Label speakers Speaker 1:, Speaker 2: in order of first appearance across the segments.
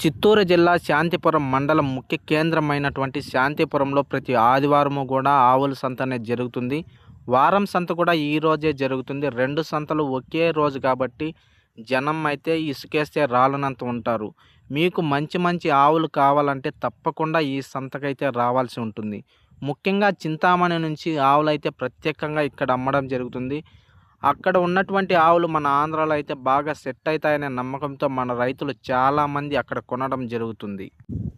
Speaker 1: చిత్తూరు జిల్లా శాంతిపురం మండలం ముఖ్య కేంద్రమైనటువంటి శాంతిపురంలో ప్రతి ఆదివారము కూడా ఆవుల సంత అనేది జరుగుతుంది. వారం సంత కూడా ఈ రోజే జరుగుతుంది. రెండు సంతలు ఒకే రోజు కాబట్టి జనం అయితే ఇసుకేస్తే రాలనంత ఉంటారు. మీకు మంచి మంచి ఆవులు కావాలంటే తప్పకుండా ఈ సంతకైతే రావాల్సి ఉంటుంది. ముఖ్యంగా చింతామణి నుంచి ఆవులైతే ప్రత్యేకంగా ఇక్కడ అమ్మడం జరుగుతుంది. అక్కడ ఉన్నటువంటి ఆవులు మన ఆంధ్రాలో అయితే బాగా సెట్ అవుతాయనే నమ్మకంతో మన రైతులు చాలామంది అక్కడ కొనడం జరుగుతుంది.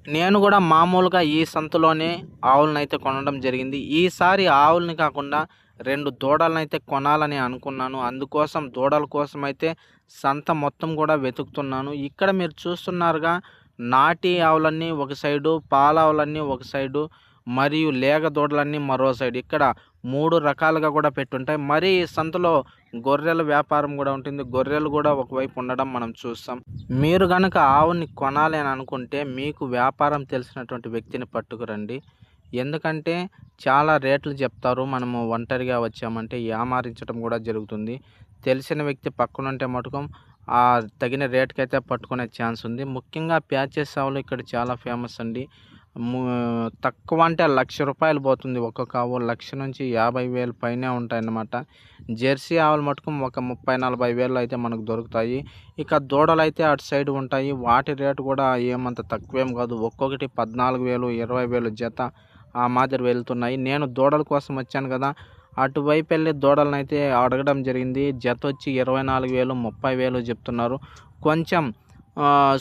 Speaker 1: నేను కూడా మామూలుగా ఈ సంతలోనే ఆవులను అయితే కొనడం జరిగింది. ఈసారి ఆవులని కాకుండా రెండు దూడలను అయితే కొనాలని అనుకున్నాను. అందుకోసం దూడల కోసం అయితే సంత మొత్తం కూడా వెతుకుతున్నాను. ఇక్కడ మీరు చూస్తున్నారుగా నాటి ఆవులన్నీ ఒక సైడు పాల ఆవులన్నీ ఒక సైడు మరియు లేగ దూడలన్నీ మరో సైడ్ ఇక్కడ మూడు రకాలుగా కూడా పెట్టుంటాయి. మరి సంతలో గొర్రెల వ్యాపారం కూడా ఉంటుంది. గొర్రెలు కూడా ఒకవైపు ఉండడం మనం చూస్తాం. మీరు కనుక ఆవుని కొనాలి అని అనుకుంటే మీకు వ్యాపారం తెలిసినటువంటి వ్యక్తిని పట్టుకురండి. ఎందుకంటే చాలా రేట్లు చెప్తారు. మనము ఒంటరిగా వచ్చామంటే యామారించడం కూడా జరుగుతుంది. తెలిసిన వ్యక్తి పక్కనుంటే మటుకం ఆ తగిన రేట్కైతే పట్టుకునే ఛాన్స్ ఉంది. ముఖ్యంగా ప్యాచెస్ ఆవులు ఇక్కడ చాలా ఫేమస్ అండి. తక్కువ అంటే లక్ష రూపాయలు పోతుంది. ఒక్కొక్క ఆవు లక్ష నుంచి యాభై వేలు పైనే ఉంటాయన్నమాట. జెర్సీ ఆవులు మటుకు ఒక ముప్పై నలభై వేలు అయితే మనకు దొరుకుతాయి. ఇక దూడలు అయితే అటు సైడ్ ఉంటాయి. వాటి రేటు కూడా ఏమంత తక్కువేం కాదు. ఒక్కొక్కటి పద్నాలుగు వేలు ఇరవై వేలు జత ఆ మాదిరి వెళ్తున్నాయి. నేను దూడల కోసం వచ్చాను కదా. అటువైపు వెళ్ళి దూడలను అయితే అడగడం జరిగింది. జత వచ్చి ఇరవై నాలుగు వేలు ముప్పై వేలు చెప్తున్నారు. కొంచెం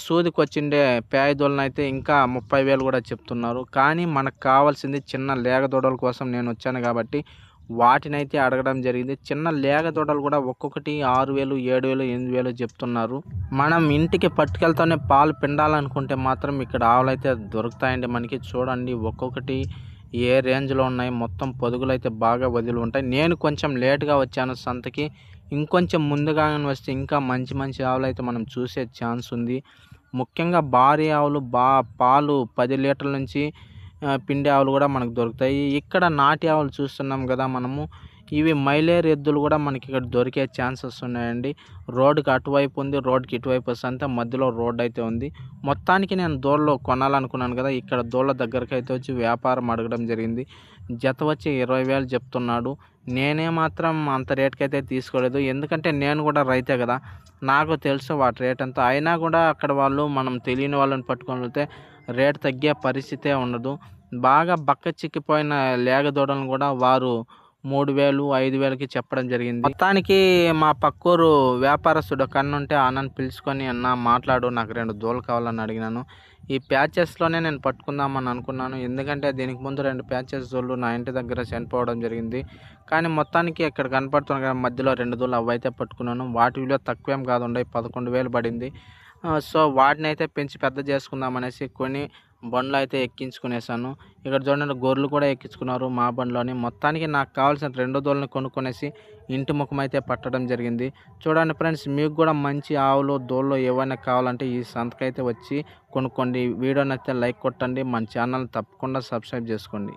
Speaker 1: సూదికి వచ్చిండే పేయ అయితే ఇంకా ముప్పై వేలు కూడా చెప్తున్నారు. కానీ మనకు కావాల్సింది చిన్న లేగ దూడల కోసం నేను వచ్చాను కాబట్టి వాటినైతే అడగడం జరిగింది. చిన్న లేగ దూడలు కూడా ఒక్కొక్కటి ఆరు వేలు ఏడు వేలు ఎనిమిది వేలు చెప్తున్నారు. మనం ఇంటికి పట్టుకెళ్తానే పాలు పిండాలనుకుంటే మాత్రం ఇక్కడ ఆవులైతే దొరుకుతాయండి. మనకి చూడండి ఒక్కొక్కటి ఏ రేంజ్లో ఉన్నాయి. మొత్తం పొదుగులు అయితే బాగా వదిలి ఉంటాయి. నేను కొంచెం లేట్గా వచ్చాను సంతకి. ఇంకొంచెం ముందుగా వస్తే ఇంకా మంచి మంచి ఆవులు అయితే మనం చూసే ఛాన్స్ ఉంది. ముఖ్యంగా భారీ ఆవులు బా పాలు పది లీటర్ల నుంచి పిండి ఆవులు కూడా మనకు దొరుకుతాయి. ఇక్కడ నాటి ఆవులు చూస్తున్నాం కదా మనము. ఇవి మైలేర్ ఎద్దులు కూడా మనకి ఇక్కడ దొరికే ఛాన్సెస్ ఉన్నాయండి. రోడ్డుకి అటువైపు ఉంది రోడ్డుకి ఇటువైపు వస్తే మధ్యలో రోడ్ అయితే ఉంది. మొత్తానికి నేను దూడలో కొనాలనుకున్నాను కదా ఇక్కడ దూడల దగ్గరకు అయితే వచ్చి వ్యాపారం అడగడం జరిగింది. జత వచ్చి ఇరవై వేలు చెప్తున్నాడు. నేనే మాత్రం అంత రేట్కి అయితే తీసుకోలేదు. ఎందుకంటే నేను కూడా రైతే కదా. నాకు తెలుసు వాటి రేట్ అంతా అయినా కూడా అక్కడ వాళ్ళు మనం తెలియని వాళ్ళని పట్టుకొని వెళ్తే రేట్ తగ్గే పరిస్థితే ఉండదు. బాగా బక్క చిక్కిపోయిన లేగ దూడలను కూడా వారు మూడు వేలు ఐదు వేలకి చెప్పడం జరిగింది. మొత్తానికి మా పక్కూరు వ్యాపారస్తుడు కన్నుంటే అన్నని పిలుచుకొని అన్న మాట్లాడు నాకు రెండు దూలు కావాలని అడిగినాను. ఈ ప్యాచెస్లోనే నేను పట్టుకుందామని అనుకున్నాను. ఎందుకంటే దీనికి ముందు రెండు ప్యాచెస్ దోళ్ళు నా ఇంటి దగ్గర చనిపోవడం జరిగింది. కానీ మొత్తానికి ఇక్కడ కనపడుతున్న మధ్యలో రెండు దూళ్ళు అవైతే పట్టుకున్నాను. వాటి విలువ తక్కువేం కాదు ఉండే పదకొండు వేలు పడింది. సో వాటిని అయితే పెంచి పెద్ద చేసుకుందాం అనేసి కొన్ని బండ్లు అయితే ఎక్కించుకునేసాను. ఇక్కడ చూడండి గొర్రెలు కూడా ఎక్కించుకున్నారు మా బండ్లోని. మొత్తానికి నాకు కావాల్సిన రెండు దూడలను కొనుక్కునేసి ఇంటి ముఖం అయితే పట్టడం జరిగింది. చూడండి ఫ్రెండ్స్ మీకు కూడా మంచి ఆవులు దూళ్ళు ఏవైనా కావాలంటే ఈ సంతకైతే వచ్చి కొనుక్కోండి. వీడియో నచ్చితే లైక్ కొట్టండి. మన ఛానల్ తప్పకుండా సబ్స్క్రైబ్ చేసుకోండి.